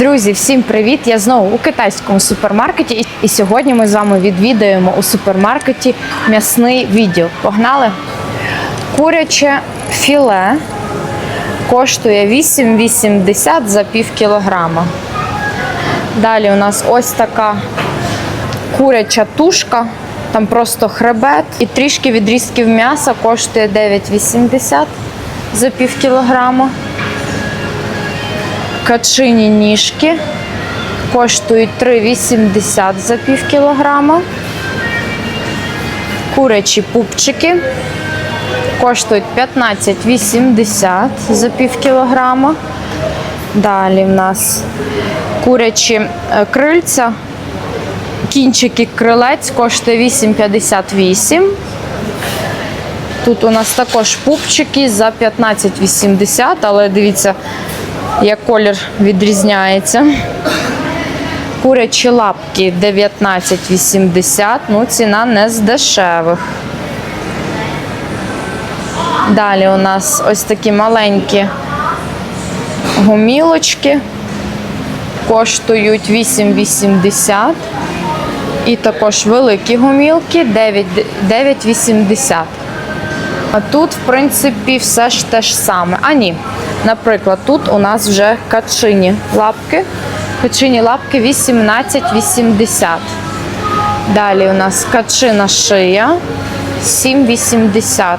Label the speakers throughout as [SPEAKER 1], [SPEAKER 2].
[SPEAKER 1] Друзі, всім привіт! Я знову у китайському супермаркеті, і- сьогодні ми з вами відвідаємо у супермаркеті м'ясний відділ. Погнали! Куряче філе коштує 8,80 за пів кілограма. Далі у нас ось така куряча тушка, там просто хребет і трішки відрізків м'яса коштує 9,80 за пів кілограма. Качині ніжки коштують 3,80 за пів кілограма. Курячі пупчики коштують 15,80 за пів кілограма. Далі в нас курячі е, крильця. Кінчики крилець коштує 8,58. Тут у нас також пупчики за 15,80, але дивіться, як колір відрізняється. Курячі лапки 19,80, ну ціна не з дешевих. Далі у нас ось такі маленькі гумілочки. Коштують 8,80. І також великі гумілки 9 9,80. А тут, в принципі, все ж те ж саме. А ні, наприклад, тут у нас вже качині лапки. Качині лапки 18,80. Далі у нас качина шия 7,80.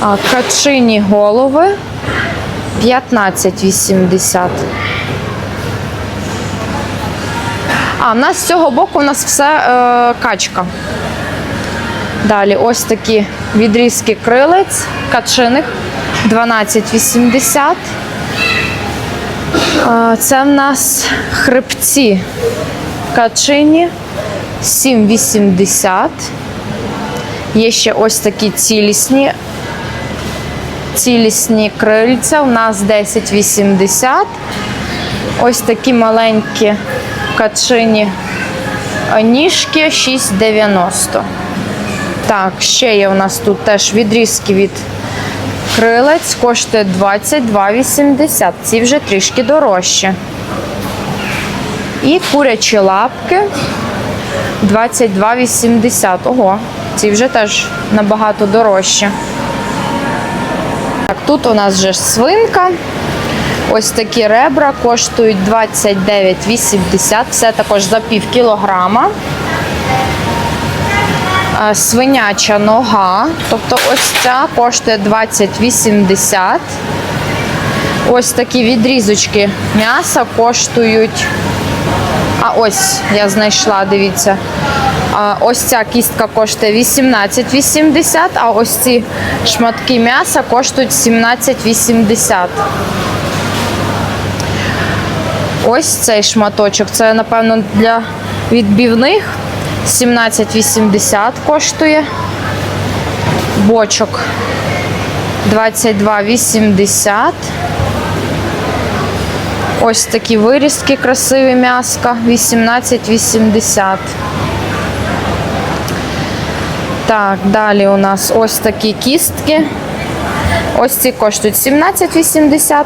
[SPEAKER 1] А качині голови 15,80. А, в нас з цього боку у нас все е, качка. Далі ось такі відрізки крилець качиних 12,80. Е, Це в нас хребці качині 7,80. Є ще ось такі цілісні. Цілісні крильця у нас 10,80. Ось такі маленькі качині е, ніжки 6,90. Так, ще є у нас тут теж відрізки від крилець, коштує 22,80. Ці вже трішки дорожчі. І курячі лапки 22,80. Ого, ці вже теж набагато дорожчі. Так, тут у нас вже свинка. Ось такі ребра коштують 29,80. Все також за пів кілограма. Свиняча нога, тобто ось ця коштує 20,80. Ось такі відрізочки м'яса коштують. А ось я знайшла, дивіться. Ось ця кістка коштує 18,80, а ось ці шматки м'яса коштують 17,80. Ось цей шматочок. Це, напевно, для відбівних. 17,80 коштує. Бочок 22,80. Ось такі вирізки красиві м'яска 18,80. Так, далі у нас ось такі кістки. Ось ці коштують 17,80,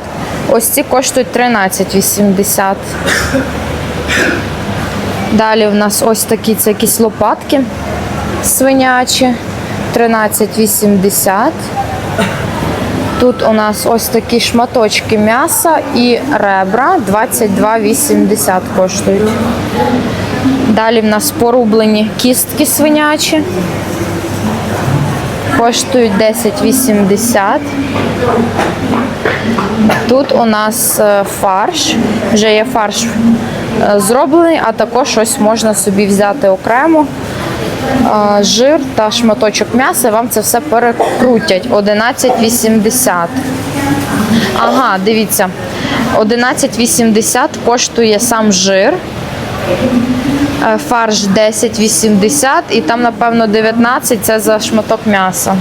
[SPEAKER 1] ось ці коштують 13,80. Далі у нас ось такі це якісь лопатки свинячі 13,80. Тут у нас ось такі шматочки м'яса і ребра 22,80 коштують. Далі в нас порублені кістки свинячі. Коштують 10,80. Тут у нас е, фарш. Вже є фарш зроблений, а також ось можна собі взяти окремо е, жир та шматочок м'яса. Вам це все перекрутять. 11,80. Ага, дивіться. 11,80 коштує сам жир. Е, Фарш 10,80 і там, напевно, 19 це за шматок м'яса.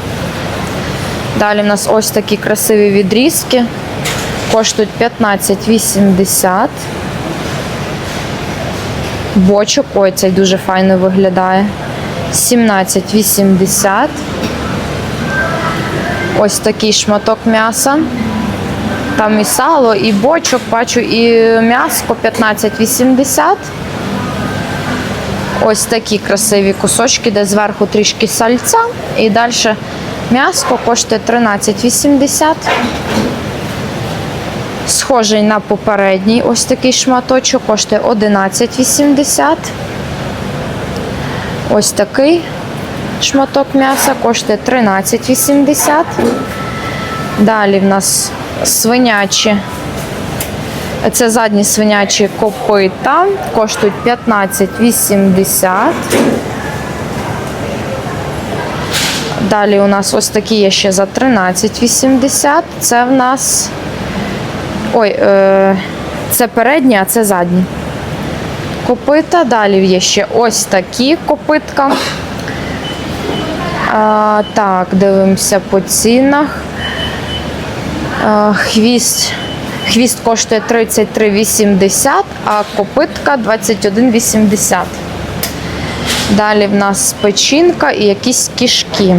[SPEAKER 1] Далі в нас ось такі красиві відрізки. Коштують 15,80. Бочок, ой, цей дуже файно виглядає. 17,80. Ось такий шматок м'яса. Там і сало, і бочок, бачу, і м'яско 15,80. Ось такі красиві кусочки, де зверху трішки сальця. І далі м'яско коштує 13,80. Схожий на попередній ось такий шматочок коштує 11,80. Ось такий шматок м'яса коштує 13,80. Далі в нас свинячі. Це задні свинячі копита, коштують 15,80. Далі у нас ось такі є ще за 13,80. Це в нас. Ой, е, це передні, а це задні. Копита. Далі є ще ось такі копитка. А, так, дивимося по цінах. А, хвіст, хвіст коштує 33,80, а копитка 21,80. Далі в нас печінка і якісь кішки.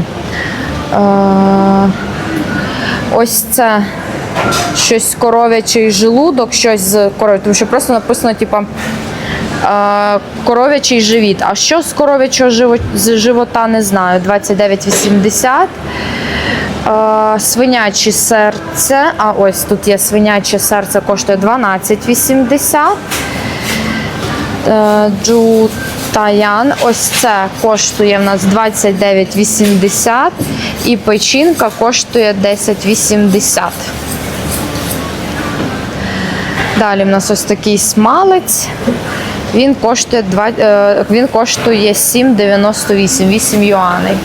[SPEAKER 1] А, ось це щось коров'ячий желудок, щось з коров'я, тому що просто написано, типа. Коров'ячий живіт. А що з коров'ячого живота не знаю. 29,80. Е, Свиняче серце. А ось тут є свиняче серце, коштує 12,80. Е, Джутаян. Ось це коштує в нас 29,80. І печінка коштує 10,80. Далі в нас ось такий смалець. Він коштує, два- е, він коштує 7,98, 8 юаней.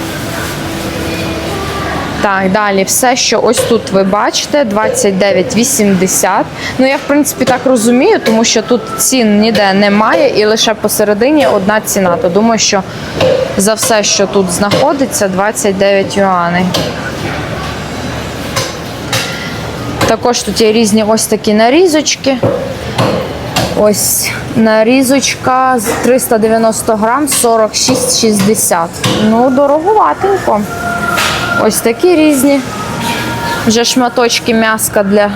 [SPEAKER 1] Так, далі все, що ось тут ви бачите, 29,80. Ну, я в принципі так розумію, тому що тут цін ніде немає і лише посередині одна ціна. То думаю, що за все, що тут знаходиться, 29 юаней. Також тут є різні ось такі нарізочки. Ось нарізочка з 390 грам 46,60. Ну, дороговатенько. Ось такі різні. Вже шматочки м'яска для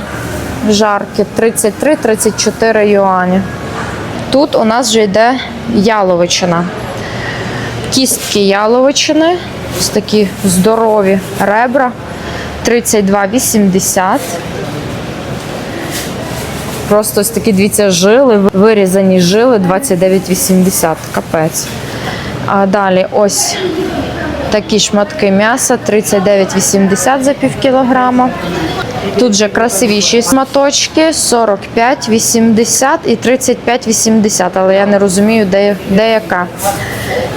[SPEAKER 1] жарки 33-34 юані. Тут у нас вже йде яловичина. Кістки яловичини. Ось такі здорові ребра. 32,80. Просто ось такі, дивіться, жили, вирізані жили 29,80. Капець. А далі ось такі шматки м'яса 39,80 за пів кілограма. Тут же красивіші шматочки 45,80 і 35,80, але я не розумію, де, де яка.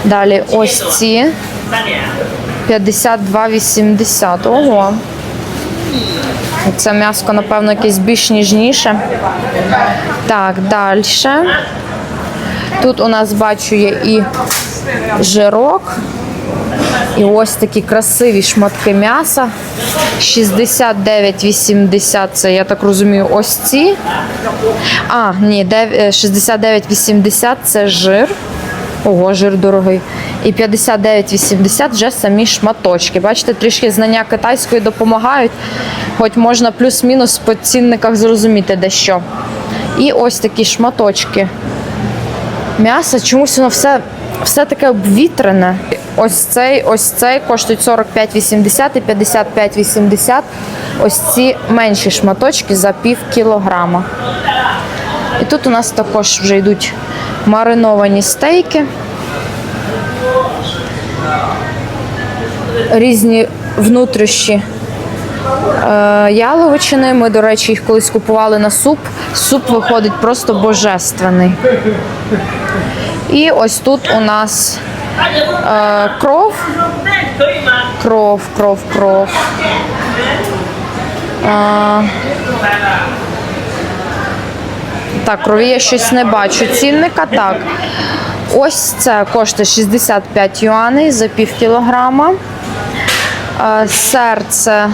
[SPEAKER 1] Далі ось ці 52,80. Ого. Це м'яско, напевно, якесь більш ніжніше. Так, далі. Тут у нас бачу є і жирок. І ось такі красиві шматки м'яса. 69,80 це, я так розумію, ось ці. А, ні, дев- е, 69,80 це жир. Ого, жир дорогий. І 59,80 вже самі шматочки. Бачите, трішки знання китайської допомагають, хоч можна плюс-мінус по цінниках зрозуміти дещо. І ось такі шматочки м'яса. Чомусь воно все, все таке обвітрене. Ось цей, ось цей коштують 45,80 і 55,80. Ось ці менші шматочки за пів кілограма. І тут у нас також вже йдуть мариновані стейки. Різні внутрішні е, яловичини. Ми, до речі, їх колись купували на суп. Суп виходить просто божественний. І ось тут у нас е, кров. Кров, кров, кров. Е, так, крові я щось не бачу. Цінника так. Ось це коштує 65 юаней за пів кілограма. Е, серце, е,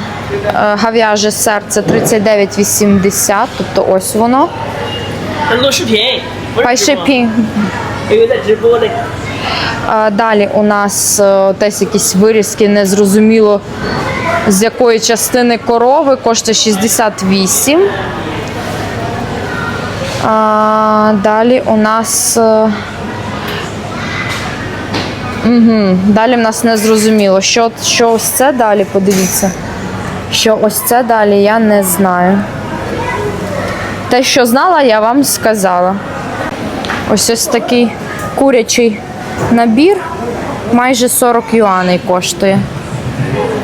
[SPEAKER 1] гав'яже серце 39,80, тобто ось воно. Пайшепі. Е, далі у нас десь якісь вирізки, незрозуміло з якої частини корови коштує 68. Далі у нас Угу. Далі в нас не зрозуміло. Що, що ось це далі, подивіться. Що ось це далі, я не знаю. Те, що знала, я вам сказала. Ось ось такий курячий набір, майже 40 юаней коштує.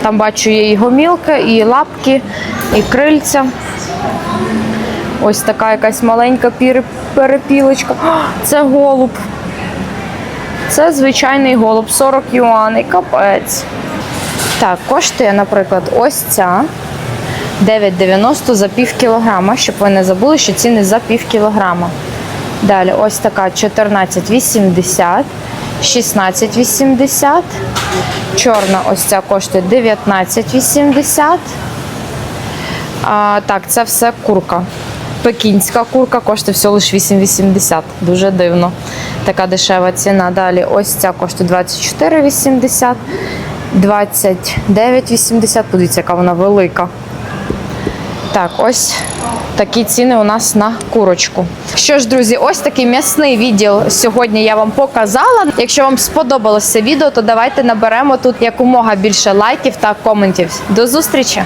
[SPEAKER 1] Там бачу є і гомілка, і лапки, і крильця. Ось така якась маленька перепілочка. Це голуб. Це звичайний голуб, 40 юаней, капець. Так, коштує, наприклад, ось ця 9,90 за пів кілограма, щоб ви не забули, що ціни за пів кілограма. Далі ось така 14,80, 16,80. Чорна ось ця коштує 19,80. А, так, це все курка. Пекінська курка коштує всього лише 8,80. Дуже дивно. Така дешева ціна. Далі ось ця коштує 24,80, 29,80. Подивіться, яка вона велика. Так, ось такі ціни у нас на курочку. Що ж, друзі, ось такий м'ясний відділ сьогодні я вам показала. Якщо вам сподобалося відео, то давайте наберемо тут якомога більше лайків та коментів. До зустрічі!